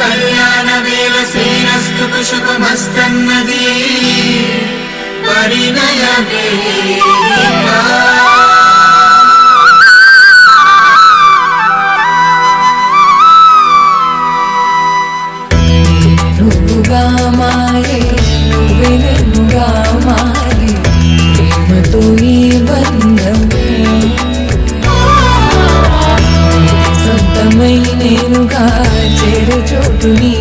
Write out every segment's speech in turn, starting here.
కళ్యాణ వేళ శ్రీరస్తు శుభమస్తన్నది పరిణయ వేదిక నువ్వుగా మారే నువ్వే నేనుగా চটুনি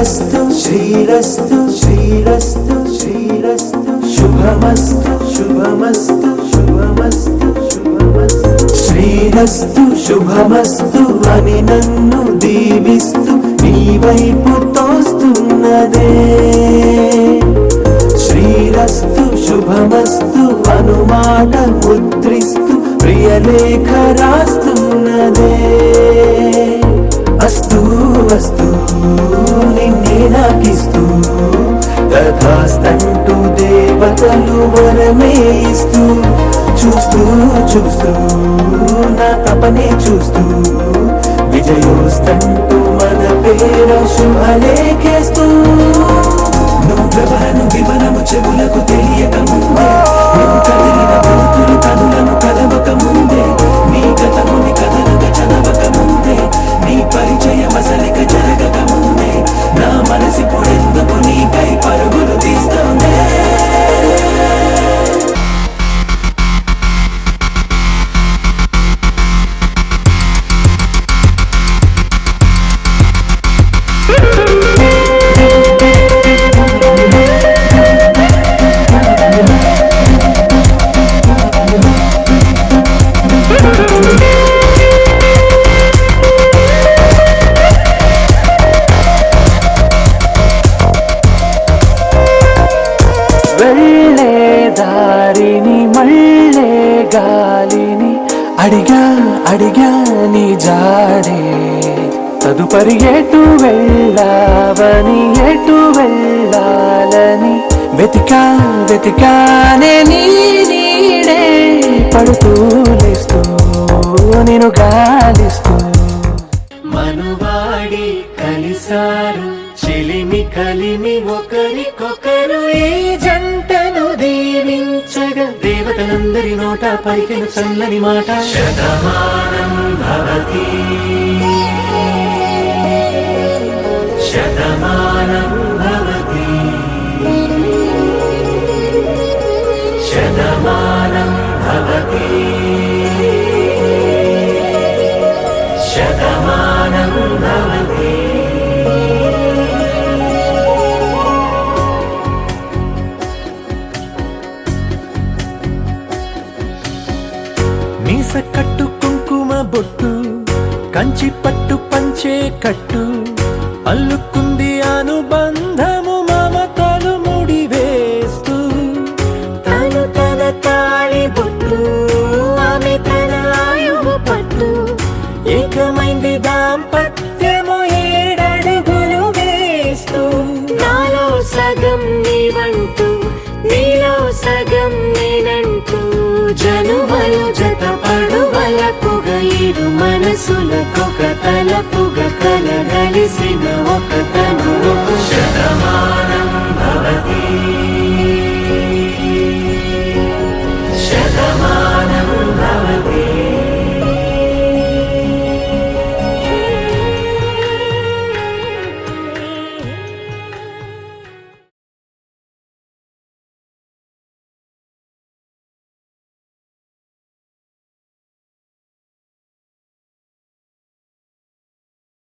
శ్రీరస్తు శ్రీరస్తు శ్రీరస్తు శ్రీరస్తు. శుభమస్తు శుభమస్తు శుభమస్తు శుభమస్తు. శ్రీరస్తు శుభమస్తు అని నన్ను దీవిస్తూ నీ వైపు తోస్తున్నదే. శ్రీరస్తు శుభమస్తు అనుమాట ముద్రిస్తూ ప్రియలేఖ రాస్తున్నదే. వస్తూ నిన్నే నాకిస్తూ తథాస్తంటూ దేవతలు వరమే ఇస్తూ చూస్తూ చూస్తూ నా తపనే చూస్తూ విజయోస్తంటూ మన పేర శుభలేఖేస్తూ. నువ్వు నువ్వెవరను వివరము చెవులకు తెలియక ముందే కదిలిన భూతులు కనులను దారిని మళ్ళే గాలిని అడిగా అడిగా నీ జాడే. తదుపరి ఎటు వెళ్ళావని ఎటు వెళ్ళాలని వెతికా వెతికానే దీవించగా దేవతలందరి నోట పలికిన చల్లని మాట. శతమానం భవతి. శతమానం మీస కట్టు కుంకుమ బొట్టు కంచి పట్టు పంచే కట్టు. మనసులకొక తలపుగ కలగలిసిన ఒక తను శతమానం భవతి. శతమానం